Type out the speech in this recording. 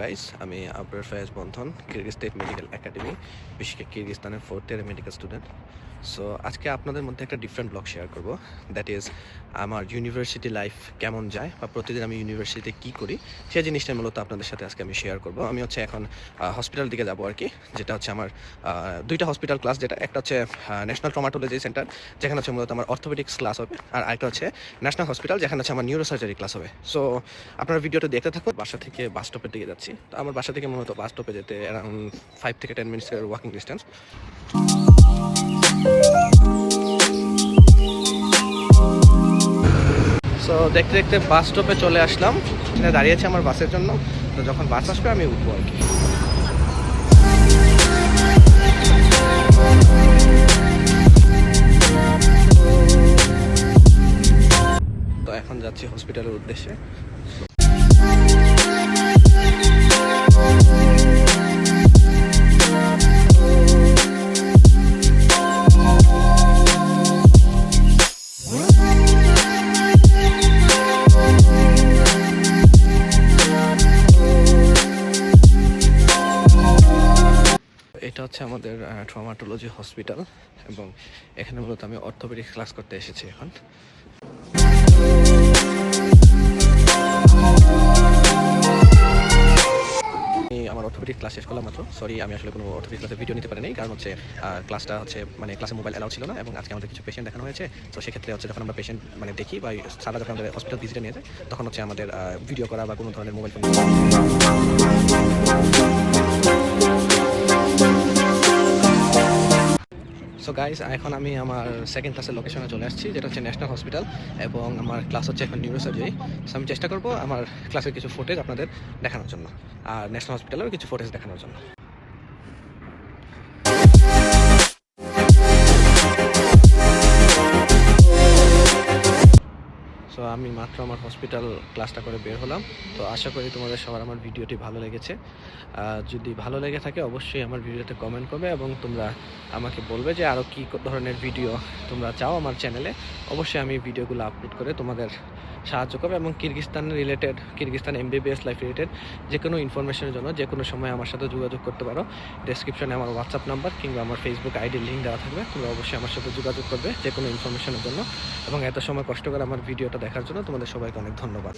Guys আমি আবরার ফয়াজ বন্ধন Kyrgyz state medical academy বিশেষ করে কিরগিস্তানের ফোর্থ ইয়ারের মেডিকেল স্টুডেন্ট সো আজকে আপনাদের মধ্যে একটা ডিফারেন্ট ব্লগ শেয়ার করব। দ্যাট ইজ আমার ইউনিভার্সিটি লাইফ কেমন যায় বা প্রতিদিন আমি ইউনিভার্সিটিতে কী করি সেই জিনিসটা মূলত আপনাদের সাথে আজকে আমি শেয়ার করব। আমি হচ্ছে এখন হসপিটাল দিকে যাব আর কি, যেটা হচ্ছে আমার দুইটা হসপিটাল ক্লাস যেটা একটা হচ্ছে ন্যাশনাল ট্রমাটোলজি সেন্টার যেখানে হচ্ছে মূলত আমার অর্থোপেডিক্স ক্লাস হবে, আর আরেকটা হচ্ছে ন্যাশনাল হসপিটাল যেখানে হচ্ছে আমার নিউরোসার্জারি ক্লাস হবে। সো আপনারা ভিডিওটা দেখতে থাকুন, বাসা থেকে বাস স্টপের দিকে যাচ্ছি। তো আমার বাসা থেকে মূলত বাস স্টপে যেতে অ্যারাউন্ড ফাইভ থেকে টেন মিনিটসের ওয়াকিং ডিস্টেন্স সো দেখতে দেখতে বাস স্টপে চলে আসলাম। এখানে দাঁড়িয়েছে আমার বাসের জন্য। তো যখন বাস আসবে, আমি উঠবো আর কি। তো এখন যাচ্ছি হসপিটালের উদ্দেশ্যে। এটা হচ্ছে আমাদের ট্রমাটোলজি হসপিটাল এবং এখানে মূলত আমি অর্থোপেডিক্স ক্লাস করতে এসেছি এখন। আমার অর্থোপেডিক ক্লাস শেষ করলাম মাত্র। সরি আমি আসলে কোনো অর্থোপেডিক ক্লাসে ভিডিও নিতে পারিনি, কারণ হচ্ছে ক্লাসটা হচ্ছে মানে ক্লাসে মোবাইল অ্যালাউ ছিল না এবং আজকে আমাদের কিছু পেশেন্ট দেখানো হয়েছে। তো সেক্ষেত্রে হচ্ছে যখন আমরা পেশেন্ট মানে দেখি বা সারা যখন আমাদের হসপিটাল ভিজিটে নিয়ে যায়, তখন হচ্ছে আমাদের ভিডিও করা বা কোনো ধরনের মোবাইল ফোন সো গাইস এখন আমি আমার সেকেন্ড ক্লাসের লোকেশনে চলে আসছি, যেটা হচ্ছে ন্যাশনাল হসপিটাল এবং আমার ক্লাস হচ্ছে এখন নিউরোসার্জারি সো আমি চেষ্টা করব আমার ক্লাসের কিছু ফুটেজ আপনাদের দেখানোর জন্য, আর ন্যাশনাল হসপিটালেরও কিছু ফুটেজ দেখানোর জন্য। আমি মাত্র আমার হসপিটাল ক্লাসটা করে বের হলাম। তো আশা করি তোমাদের সবার আমার ভিডিওটি ভালো লেগেছে। যদি ভালো লেগে থাকে, অবশ্যই আমার ভিডিওতে কমেন্ট করবে এবং তোমরা আমাকে বলবে যে আরও কী ধরনের ভিডিও তোমরা চাও আমার চ্যানেলে অবশ্যই আমি ভিডিওগুলো আপলোড করে তোমাদের সাহায্য করবে এবং Kyrgyzstan related Kyrgyzstan MBBS life related যে কোনো ইনফরমেশনের জন্য যে কোনো সময় আমার সাথে যোগাযোগ করতে পারো। ডেসক্রিপশনে আমার হোয়াটসঅ্যাপ নাম্বার কিংবা আমার ফেসবুক আইডির লিঙ্ক দেওয়া থাকবে। তোমরা অবশ্যই আমার সাথে যোগাযোগ করবে যে কোনো ইনফরমেশনের জন্য। এবং এত সময় কষ্ট করে আমার ভিডিওটা দেখার জন্য তোমাদের সবাইকে অনেক ধন্যবাদ।